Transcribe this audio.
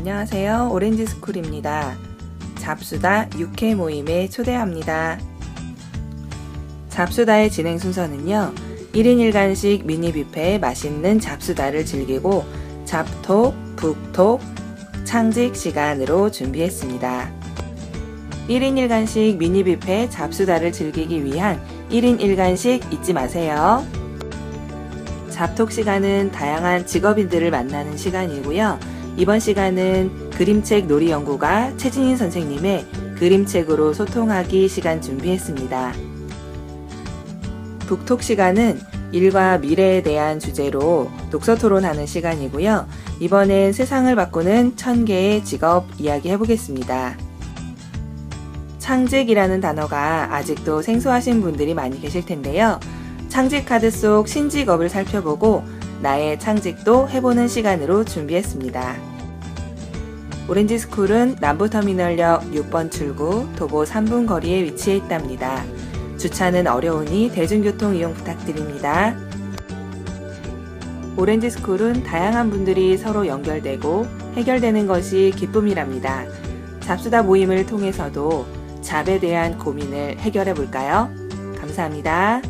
안녕하세요. 오렌지 스쿨입니다. 잡수다 6회 모임에 초대합니다. 잡수다의 진행 순서는요. 1인 1간식 미니 뷔페 맛있는 잡수다를 즐기고 잡톡, 북톡, 창직 시간으로 준비했습니다. 1인 1간식 미니 뷔페 잡수다를 즐기기 위한 1인 1간식 잊지 마세요. 잡톡 시간은 다양한 직업인들을 만나는 시간이고요. 이번 시간은 그림책 놀이 연구가 최진인 선생님의 그림책으로 소통하기 시간 준비했습니다. 북톡 시간은 일과 미래에 대한 주제로 독서 토론하는 시간이고요. 이번엔 세상을 바꾸는 천 개의 직업 이야기 해보겠습니다. 창직이라는 단어가 아직도 생소하신 분들이 많이 계실 텐데요. 창직 카드 속 신직업을 살펴보고 나의 창직도 해보는 시간으로 준비했습니다. 오렌지 스쿨은 남부터미널역 6번 출구 도보 3분 거리에 위치해 있답니다. 주차는 어려우니 대중교통 이용 부탁드립니다. 오렌지 스쿨은 다양한 분들이 서로 연결되고 해결되는 것이 기쁨이랍니다. 잡수다 모임을 통해서도 잡에 대한 고민을 해결해 볼까요? 감사합니다.